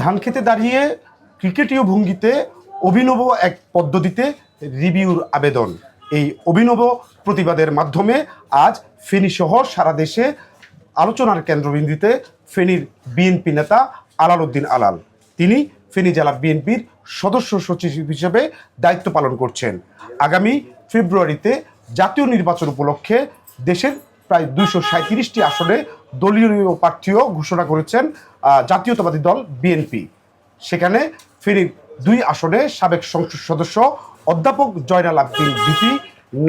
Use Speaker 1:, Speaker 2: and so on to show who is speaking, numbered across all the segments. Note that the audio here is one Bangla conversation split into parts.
Speaker 1: ধান খেতে দাঁড়িয়ে ক্রিকেটীয় ভঙ্গিতে অভিনব এক পদ্ধতিতে রিভিউর আবেদন। এই অভিনব প্রতিবাদের মাধ্যমে আজ ফেনী সহ সারা দেশে আলোচনার কেন্দ্রবিন্দুতে ফেনীর বিএনপি নেতা আলাল উদ্দিন আলাল। তিনি ফেনী জেলা বিএনপির সদস্য সচিব হিসেবে দায়িত্ব পালন করছেন। আগামী ফেব্রুয়ারিতে জাতীয় নির্বাচন উপলক্ষে দেশের প্রায় দুইশো সাঁত্রিশটি আসনে দলীয় প্রার্থীও ঘোষণা করেছেন জাতীয়তাবাদী দল বিএনপি সেখানে ফেনীর দুই আসনে সাবেক সংসদ সদস্য অধ্যাপক জয়নাল আব্দিন বিপি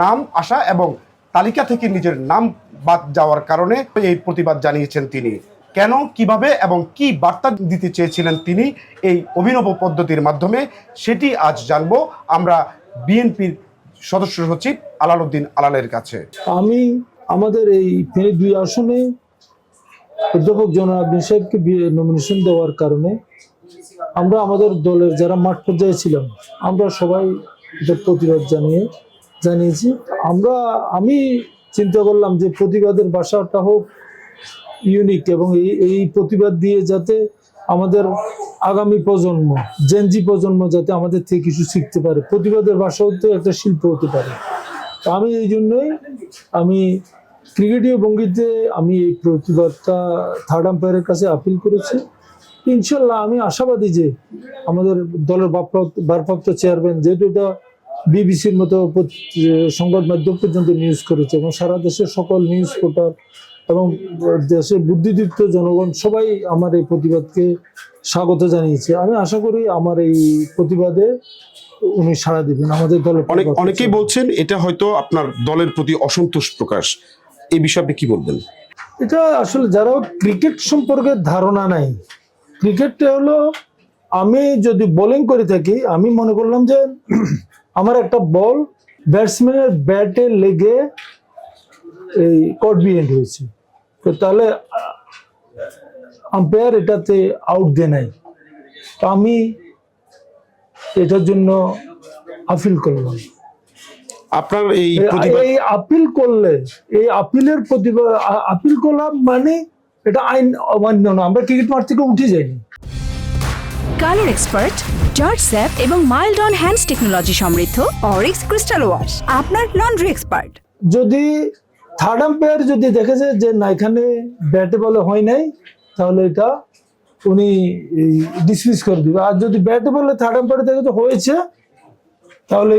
Speaker 1: নাম আসা এবং তালিকা থেকে নিজের নাম বাদ যাওয়ার কারণে এই প্রতিবাদ জানিয়েছেন তিনি। কেন, কীভাবে এবং কি বার্তা দিতে চেয়েছিলেন তিনি এই অভিনব পদ্ধতির মাধ্যমে, সেটি আজ জানব আমরা বিএনপির সদস্য সচিব আলাল উদ্দিন আলালের কাছে।
Speaker 2: আমি আমাদের এই দুই আসনে অধ্যাপক জনাব সাহেবকে নমিনেশন দেওয়ার কারণে আমরা আমাদের দলের যারা মাঠ পর্যায়ে ছিলাম, আমরা সবাই এটার প্রতিবাদ জানিয়ে, জানিয়েছি। আমরা, আমি চিন্তা করলাম যে প্রতিবাদের ভাষাটা হোক ইউনিক এবং এই এই প্রতিবাদ দিয়ে যাতে আমাদের আগামী প্রজন্ম জেনজি প্রজন্ম যাতে আমাদের থেকে কিছু শিখতে পারে। প্রতিবাদের ভাষাও তো একটা শিল্প হতে পারে। আমি এই জন্যই আমি ক্রিকেটীয় ভঙ্গিতে আমি এই প্রতিবাদটা থার্ড আম্পায়ারের কাছে আপিল করেছি ইনশাল্লাহ আমি আশাবাদী যে আমাদের দলের ভারপ্রাপ্ত ভারপ্রাপ্ত চেয়ারম্যান যেহেতু এটা বিবিসির মতো সংবাদ মাধ্যম পর্যন্ত নিউজ করেছে এবং সারা দেশের সকল নিউজ পোর্টাল এবং দেশের বুদ্ধিদীপ্ত জনগণ সবাই আমার এই প্রতিবাদকে স্বাগত জানিয়েছে। আমি আশা করি আমার এই প্রতিবাদে উনি সাড়া দিবেন আমাদের দলের
Speaker 1: অনেক অনেকেই বলছেন এটা হয়তো আপনার দলের প্রতি অসন্তোষ প্রকাশ। এই বিষয়ে কি বলবেন?
Speaker 2: এটা আসলে যারা ক্রিকেট সম্পর্কে ধারণা নাই ক্রিকেটটা হলো আমি যদি বোলিং করে থাকি, আমি মনে করলাম যে আমার একটা বল ব্যাটসম্যানের ব্যাটে লেগে এই কট বি এন্ড হয়েছে। তো তাহলে আম্পায়ার এটাতে আউট দেয় নাই। তো আমি এটার জন্য আপিল করলাম।
Speaker 1: আপনার এই
Speaker 2: এই-
Speaker 1: প্রতিবাদ
Speaker 2: এই আপিল করলে এই আপিলের প্রতিবাদ আপিল করলাম মানে এটা আইন অমান্য না আমরা ক্রিকেট মাঠ থেকে উঠে যাইনি
Speaker 3: কালার এক্সপার্ট জর্জ স্যাপ এবং মাইল্ড অন হ্যান্ডস টেকনোলজি সমৃদ্ধ অরিক্স ক্রিস্টাল ওয়াশ আপনার লন্ড্রি এক্সপার্ট।
Speaker 2: যদি থার্ড আম্পায়ার যদি দেখেছে যে না এখানে ব্যাটে বলে হয় নাই তাহলে এটা উনি ডিসমিস করে দিবে। আর যদি ব্যাটে বলে থার্ড আম্পায়ার দেখে যে হয়েছে তাহলে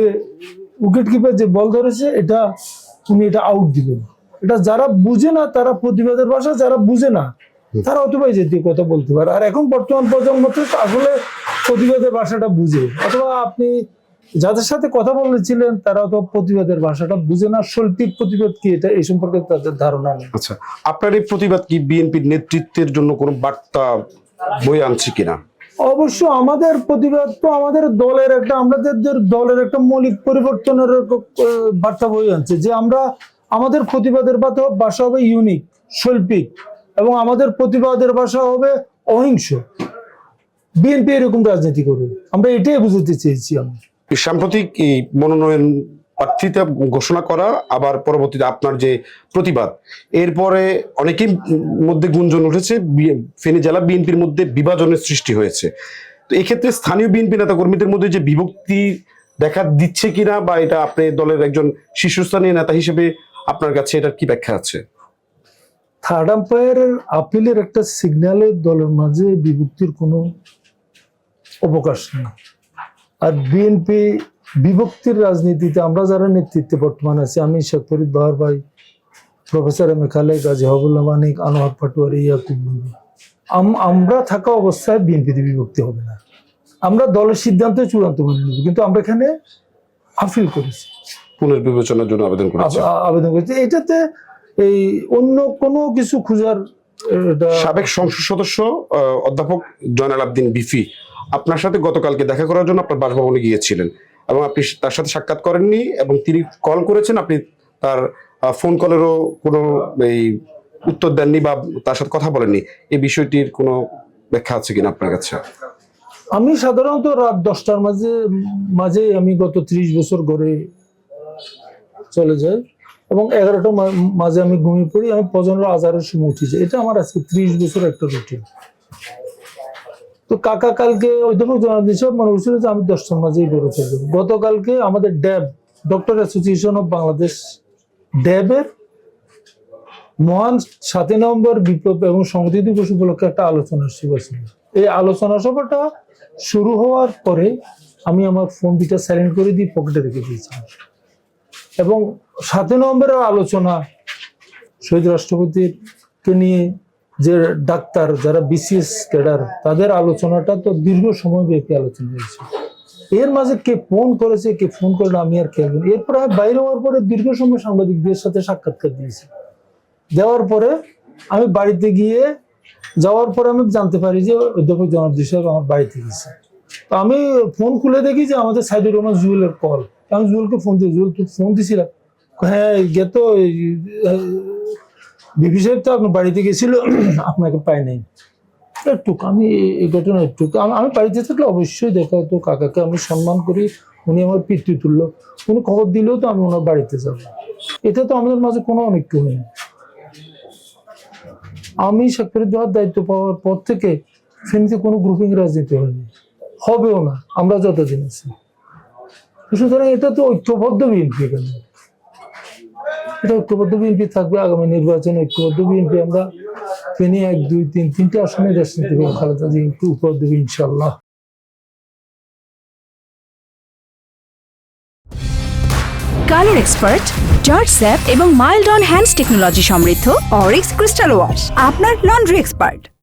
Speaker 2: উইকেট কিপার যে বল ধরেছে, এটা উনি এটা আউট দিবেন। এটা যারা বুঝে না, তারা প্রতিবাদের ভাষা, যারা বুঝে না, তারা অথবা যেতে কথা বলতে পারে। আর এখন বর্তমান প্রজন্ম আসলে প্রতিবাদের ভাষাটা বুঝে। অথবা আপনি যাদের সাথে কথা বলেছিলেন, তারা তো প্রতিবাদের ভাষাটা বুঝে না। শৈল্পিক প্রতিবাদ কি? এটা এই সম্পর্কে তাদের ধারণা নেই।
Speaker 1: আচ্ছা আপনার এই প্রতিবাদ কি বিএনপির নেতৃত্বের জন্য কোনো বার্তা বই আনছে কিনা?
Speaker 2: অবশ্য আমাদের প্রতিবাদ তো আমাদের দলের একটা আমাদের দলের একটা মৌলিক পরিবর্তনের বার্তা বই আনছে যে আমরা আমাদের প্রতিবাদের ভাষা হবে ইউনিক শৈল্পিক এবং আমাদের প্রতিবাদের ভাষা হবে অহিংস। বিএনপি এরকম রাজনীতি করবে। আমরা এটাই বুঝতে চেয়েছি আমি
Speaker 1: সাম্প্রতিক এই মনোনয়ন প্রার্থীতা ঘোষণা করা, আবার পরবর্তীতে আপনার যে প্রতিবাদ, এরপরে অনেকেই মধ্যে গুঞ্জন উঠেছে ফেনী জেলা বিএনপির মধ্যে বিভাজনের সৃষ্টি হয়েছে। তো এক্ষেত্রে স্থানীয় বিএনপি নেতা কর্মীদের মধ্যে যে বিভক্তি দেখা দিচ্ছে কিনা, বা এটা আপনি দলের একজন শীর্ষস্থানীয় নেতা হিসেবে আপনার কাছে এটার কি ব্যাখ্যা আছে?
Speaker 2: থার্ড আম্পায়ারের আপিলের একটা সিগন্যালের দলের মাঝে বিভক্তির কোনো অবকাশ নেই। আর বিএনপি বিভক্তির রাজনীতিতে আমরা যারা নেতৃত্বে বর্তমানে আছি আমি শেখ ফরিদ বাহার ভাই professor M A Khalek Gazi Habullah Manik Anwar Patwari Yakub Nabi. আমরা থাকা অবস্থায় বিএনপিতে বিভক্তি হবে না। আমরা দলের সিদ্ধান্ত চূড়ান্ত মেনে নেব কিন্তু আমরা এখানে আপিল করেছি।
Speaker 1: পুনর্বিবেচনার জন্য আবেদন করেছে।
Speaker 2: আব- আবেদন করেছি। এটাতে এই অন্য কোনো কিছু খুঁজার
Speaker 1: সাবেক সংসদ সদস্য অধ্যাপক জয়নাল আবদিন বিফি আপনার সাথে গতকালকে দেখা করার জন্য আপনার বাসভবনে গিয়েছিলেন। এবং আপনি তার সাথে সাক্ষাৎ করেননি এবং তিনি কল করেছেন, আপনি তার ফোন কলেরও কোনো, এই, উত্তর দেননি বা তার সাথে কথা বলেননি। এই বিষয়টির কোনো ব্যাখ্যা আছে কিনা আপনার কাছে?
Speaker 2: আমি সাধারণত রাত দশটার মাঝে মাঝে আমি গত ত্রিশ বছর ঘরে চলে যাই এবং এগারোটা মাঝে আমি ঘুমিয়ে পড়ি, আমি পজনের আজারের সময় উঠি যাই। এটা আমার আজকে ত্রিশ বছর একটা রুটিন তো কাকা কালকে অধ্যাপক জনার্দন সাহেব মনে করছিল আমি দশটার মাঝেই বেরো চলে গতকালকে আমাদের DAB doctor association of Bangladesh ড্যাবের মহান সাতই নভেম্বর বিপ্লব এবং সংহতি দিবস উপলক্ষে একটা আলোচনার সভা ছিল। এই আলোচনা সভাটা শুরু হওয়ার পরে আমি আমার ফোন দুটা সাইলেন্ট করে দিয়ে পকেটে রেখে দিয়েছিলাম। এবং সাতই নভেম্বরের আলোচনা শহীদ রাষ্ট্রপতিকে নিয়ে যে ডাক্তার যারা বিসিএস ক্যাডার, তাদের আলোচনাটা তো দীর্ঘ সময় ব্যাপী আলোচনা হয়েছে। এর মাঝে কে ফোন করেছে, কে ফোন করল আমি আর খেলবেন এরপর বাইরে হওয়ার পরে দীর্ঘ সময় সাংবাদিকদের সাথে সাক্ষাৎকার দিয়েছি। দেওয়ার পরে আমি বাড়িতে গিয়ে, যাওয়ার পরে আমি জানতে পারি যে অধ্যাপক জনার্দন সাহেব আমার বাড়িতে গেছে তো আমি ফোন খুলে দেখি যে আমাদের সাইদুর রহমান জুয়েলের কল। আমি জুয়েলকে ফোন দিই, জুয়েল তুই ফোন দিছিলাম? হ্যাঁ গে তো বিপি সাহেব তো আপনার বাড়িতে গেছিল, আপনাকে পাই নাই। একটু আমি এই ঘটনা একটু আমি বাড়িতে থাকলে অবশ্যই দেখা হতো, কাকাকে আমি সম্মান করি, উনি আমার পিতৃ পিতৃতুল্য। উনি খবর দিলেও তো আমি ওনার বাড়িতে যাব। এটা তো আমাদের মাঝে কোনো অনৈক্য নেই। আমি শেখ ফরিদুল্লাহর দায়িত্ব পাওয়ার পর থেকে ফেনীতে কোনো গ্রুপিং রাজনীতি হয়নি। হবেও না, আমরা যতদিন আছি। সুতরাং এটা তো ঐক্যবদ্ধ বিএনপি এখানে। এটা ঐক্যবদ্ধ বিএনপি থাকবে, আগামী নির্বাচনে ঐক্যবদ্ধ বিএনপি আমরা ফেনী এক, দুই, তিন, তিনটে আসনে রাজনীতি করব খালেদা জিয়াকে উপহার দেবে ইনশাল্লাহ
Speaker 3: কালার এক্সপার্ট, জর্জ স্যাপ এবং মাইল্ড অন হ্যান্ডস টেকনোলজি সমৃদ্ধ অরিক্স ক্রিস্টাল ওয়াশ, আপনার লন্ড্রি এক্সপার্ট।